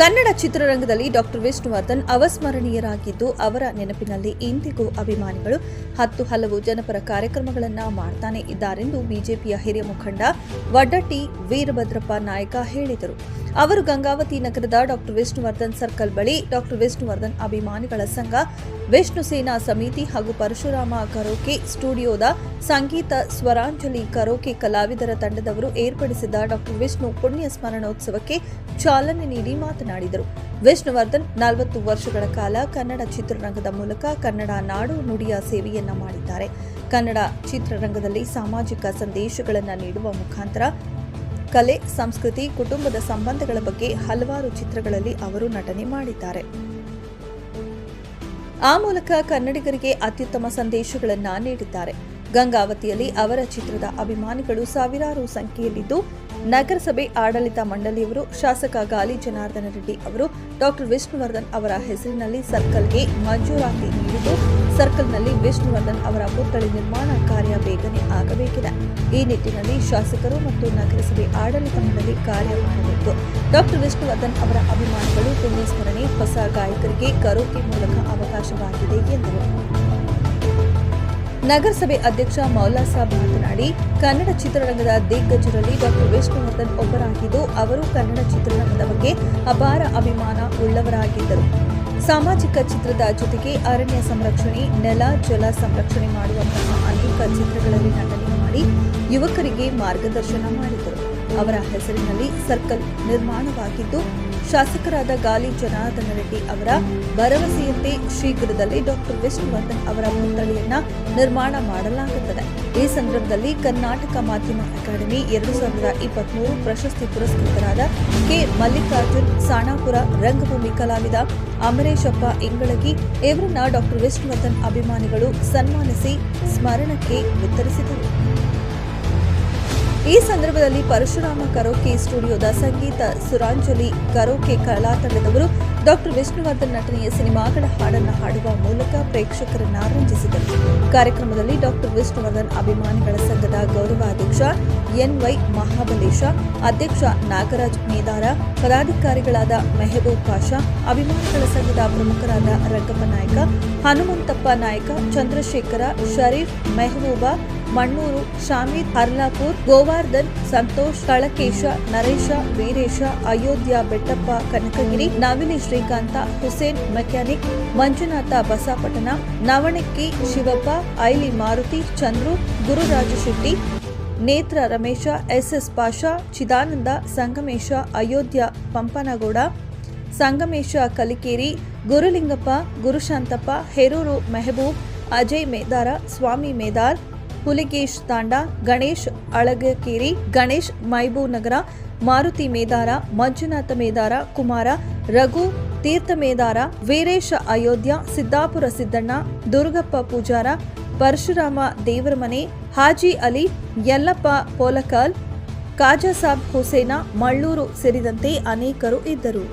ಕನ್ನಡ ಚಿತ್ರರಂಗದಲ್ಲಿ ಡಾಕ್ಟರ್ ವಿಷ್ಣುವರ್ಧನ್ ಅವಸ್ಮರಣೀಯರಾಗಿದ್ದು ಅವರ ನೆನಪಿನಲ್ಲಿ ಇಂದಿಗೂ ಅಭಿಮಾನಿಗಳು ಹತ್ತು ಹಲವು ಜನಪರ ಕಾರ್ಯಕ್ರಮಗಳನ್ನು ಮಾಡ್ತಾನೆ ಇದ್ದಾರೆಂದು ಬಿಜೆಪಿಯ ಹಿರಿಯ ಮುಖಂಡ ವಡ್ಡಟ್ಟಿ ವೀರಭದ್ರಪ್ಪ ನಾಯಕ ಹೇಳಿದರು. ಅವರು ಗಂಗಾವತಿ ನಗರದ ಡಾಕ್ಟರ್ ವಿಷ್ಣುವರ್ಧನ್ ಸರ್ಕಲ್ ಬಳಿ ಡಾಕ್ಟರ್ ವಿಷ್ಣುವರ್ಧನ್ ಅಭಿಮಾನಿಗಳ ಸಂಘ ವಿಷ್ಣು ಸೇನಾ ಸಮಿತಿ ಹಾಗೂ ಪರಶುರಾಮ ಕರೋಕೆ ಸ್ಟುಡಿಯೋದ ಸಂಗೀತ ಸ್ವರಾಂಜಲಿ ಕರೋಕೆ ಕಲಾವಿದರ ತಂಡದವರು ಏರ್ಪಡಿಸಿದ ಡಾಕ್ಟರ್ ವಿಷ್ಣು ಪುಣ್ಯ ಸ್ಮರಣೋತ್ಸವಕ್ಕೆ ಚಾಲನೆ ನೀಡಿ ಮಾತನಾಡಿದರು. ವಿಷ್ಣುವರ್ಧನ್ ನಲವತ್ತು ವರ್ಷಗಳ ಕಾಲ ಕನ್ನಡ ಚಿತ್ರರಂಗದ ಮೂಲಕ ಕನ್ನಡ ನಾಡು ನುಡಿಯ ಸೇವೆಯನ್ನ ಮಾಡಿದ್ದಾರೆ. ಕನ್ನಡ ಚಿತ್ರರಂಗದಲ್ಲಿ ಸಾಮಾಜಿಕ ಸಂದೇಶಗಳನ್ನು ನೀಡುವ ಮುಖಾಂತರ ಕಲೆ, ಸಂಸ್ಕೃತಿ, ಕುಟುಂಬದ ಸಂಬಂಧಗಳ ಬಗ್ಗೆ ಹಲವಾರು ಚಿತ್ರಗಳಲ್ಲಿ ಅವರು ನಟನೆ ಮಾಡಿದ್ದಾರೆ. ಆ ಮೂಲಕ ಕನ್ನಡಿಗರಿಗೆ ಅತ್ಯುತ್ತಮ ಸಂದೇಶಗಳನ್ನು ನೀಡಿದ್ದಾರೆ. ಗಂಗಾವತಿಯಲ್ಲಿ ಅವರ ಚಿತ್ರದ ಅಭಿಮಾನಿಗಳು ಸಾವಿರಾರು ಸಂಖ್ಯೆಯಲ್ಲಿದ್ದು, ನಗರಸಭೆ ಆಡಳಿತ ಮಂಡಳಿಯವರು, ಶಾಸಕ ಗಾಲಿ ಜನಾರ್ದನ ರೆಡ್ಡಿ ಅವರು, ಡಾಕ್ಟರ್ ವಿಷ್ಣುವರ್ಧನ್ ಅವರ ಹೆಸರಿನಲ್ಲಿ ಸರ್ಕಲ್ಗೆ ಮಂಜೂರಾತಿ ನೀಡಿದ್ದು, ಸರ್ಕಲ್ನಲ್ಲಿ ವಿಷ್ಣುವರ್ಧನ್ ಅವರ ಪುತ್ಥಳಿ ನಿರ್ಮಾಣ ಕಾರ್ಯ ಬೇಗನೆ ಆಗಬೇಕಿದೆ. ಈ ನಿಟ್ಟಿನಲ್ಲಿ ಶಾಸಕರು ಮತ್ತು ನಗರಸಭೆ ಆಡಳಿತ ಮಂಡಳಿ ಕಾರ್ಯ ಮಾಡಬೇಕು. ಡಾಕ್ಟರ್ ವಿಷ್ಣುವರ್ಧನ್ ಅವರ ಅಭಿಮಾನಿಗಳು ಪುಣ್ಯಸ್ಮರಣೆ, ಹೊಸ ಗಾಯಕರಿಗೆ ಕರೋಕೆ ಮೂಲಕ ಅವಕಾಶವಾಗಿದೆ ಎಂದರು. ನಗರಸಭೆ ಅಧ್ಯಕ್ಷ ಮೌಲಾ ಸಾಬ್ ಮಾತನಾಡಿ, ಕನ್ನಡ ಚಿತ್ರರಂಗದ ದಿಗ್ಗಜರಲ್ಲಿ ಡಾಕ್ಟರ್ ವಿಷ್ಣುವರ್ಧನ್ ಒಬ್ಬರಾಗಿದ್ದು, ಅವರು ಕನ್ನಡ ಚಿತ್ರರಂಗದ ಬಗ್ಗೆ ಅಪಾರ ಅಭಿಮಾನ ಉಳ್ಳವರಾಗಿದ್ದರು. ಸಾಮಾಜಿಕ ಚಿತ್ರದ ಜೊತೆಗೆ ಅರಣ್ಯ ಸಂರಕ್ಷಣೆ, ನೆಲ, ಜಲ ಸಂರಕ್ಷಣೆ ಮಾಡುವಂತಹ ಅನೇಕ ಚಿತ್ರಗಳಲ್ಲಿ ನಟನೆ ಮಾಡಿ ಯುವಕರಿಗೆ ಮಾರ್ಗದರ್ಶನ ಮಾಡಿದರು. ಅವರ ಹೆಸರಿನಲ್ಲಿ ಸರ್ಕಲ್ ನಿರ್ಮಾಣವಾಗಿದ್ದು ಶಾಸಕರಾದ ಗಾಲಿ ಜನಾರ್ದನ ರೆಡ್ಡಿ ಅವರ ಭರವಸೆಯಂತೆ ಶೀಘ್ರದಲ್ಲಿ ಡಾಕ್ಟರ್ ವಿಷ್ಣುವರ್ಧನ್ ಅವರ ಪುತ್ಥಳಿಯನ್ನ ನಿರ್ಮಾಣ ಮಾಡಲಾಗುತ್ತದೆ. ಈ ಸಂದರ್ಭದಲ್ಲಿ ಕರ್ನಾಟಕ ಮಾಧ್ಯಮ ಅಕಾಡೆಮಿ ಎರಡು ಸಾವಿರದ ಇಪ್ಪತ್ಮೂರು ಪ್ರಶಸ್ತಿ ಪುರಸ್ಕೃತರಾದ ಕೆ. ಮಲ್ಲಿಕಾರ್ಜುನ್, ಸಾಣಾಪುರ, ರಂಗಭೂಮಿ ಕಲಾವಿದ ಅಮರೇಶಪ್ಪ ಇಂಗಳಗಿ ಇವರನ್ನ ಡಾಕ್ಟರ್ ವಿಷ್ಣುವರ್ಧನ್ ಅಭಿಮಾನಿಗಳು ಸನ್ಮಾನಿಸಿ ಸ್ಮರಣಕ್ಕೆ ವಿತರಿಸಿದರು. ಈ ಸಂದರ್ಭದಲ್ಲಿ ಪರಶುರಾಮ ಕರೋಕೆ ಸ್ಟುಡಿಯೋದ ಸಂಗೀತ ಸುರಾಂಜಲಿ ಕರೋಕೆ ಕಲಾ ತಂಡದವರು ಡಾಕ್ಟರ್ ವಿಷ್ಣುವರ್ಧನ್ ನಟನೆಯ ಸಿನಿಮಾಗಳ ಹಾಡನ್ನು ಹಾಡುವ ಮೂಲಕ ಪ್ರೇಕ್ಷಕರನ್ನ ರಂಜಿಸಿದರು ಕಾರ್ಯಕ್ರಮದಲ್ಲಿ ಡಾಕ್ಟರ್ ವಿಷ್ಣುವರ್ಧನ್ ಅಭಿಮಾನಿಗಳ ಸಂಘದ ಗೌರವಾಧ್ಯಕ್ಷ ಎನ್ವೈ ಮಹಾಬಲೇಶ, ಅಧ್ಯಕ್ಷ ನಾಗರಾಜ್ ಮೇದಾರ, ಪದಾಧಿಕಾರಿಗಳಾದ ಮೆಹಬೂಬ್ ಪಾಷಾ, ಅಭಿಮಾನಿಗಳ ಸಂಘದ ಪ್ರಮುಖರಾದ ರಂಗಪ್ಪ ನಾಯ್ಕ, ಹನುಮಂತಪ್ಪ ನಾಯಕ, ಚಂದ್ರಶೇಖರ, ಶರೀಫ್, ಮೆಹಬೂಬಾ ಮಣ್ಣೂರು ಶಾಮೀದ್ ಹರ್ಲಾಪುರ್, ಗೋವಾರ್ಧನ್, ಸಂತೋಷ್, ಕಳಕೇಶ, ನರೇಶ, ವೀರೇಶ, ಅಯೋಧ್ಯ, ಬೆಟ್ಟಪ್ಪ, ಕನಕಗಿರಿ, ನವಿನಿ ಶ್ರೀಕಾಂತ, ಹುಸೇನ್, ಮೆಕ್ಯಾನಿಕ್, ಮಂಜುನಾಥ ಬಸಾಪಟನ ನವಣಕ್ಕಿ, ಶಿವಪ್ಪ, ಐಲಿ ಮಾರುತಿ, ಚಂದ್ರು, ಗುರುರಾಜ ಶೆಟ್ಟಿ, ನೇತ್ರ ರಮೇಶ, ಎಸ್ಎಸ್ ಪಾಷಾ, ಚಿದಾನಂದ, ಸಂಗಮೇಶ, ಅಯೋಧ್ಯ ಪಂಪನಗೌಡ, ಸಂಗಮೇಶ ಕಲಿಕೇರಿ, ಗುರುಲಿಂಗಪ್ಪ, ಗುರುಶಾಂತಪ್ಪ, ಹೆರೂರು ಮೆಹಬೂಬ್, ಅಜಯ್ ಮೇದಾರ, ಸ್ವಾಮಿ ಮೇದಾರ್ ಹುಲಿಗೇಶ್ ತಾಂಡ, ಗಣೇಶ್ ಅಳಗಕೇರಿ, ಗಣೇಶ್ ಮೈಬೂನಗರ ಮಾರುತಿ ಮೇದಾರ, ಮಂಜುನಾಥ ಮೇದಾರ, ಕುಮಾರ, ರಘು ತೀರ್ಥ ಮೇದಾರ, ವೀರೇಶ ಅಯೋಧ್ಯ, ಸಿದ್ದಾಪುರ ಸಿದ್ದಣ್ಣ, ದುರ್ಗಪ್ಪ ಪೂಜಾರ, ಪರಶುರಾಮ ದೇವರಮನೆ, ಹಾಜಿ ಅಲಿ, ಯಲ್ಲಪ್ಪ ಪೋಲಕಲ್ ಖಾಜಾ ಸಾಬ್ ಹುಸೇನ, ಮಳ್ಳೂರು ಸೇರಿದಂತೆ ಅನೇಕರು ಇದ್ದರು.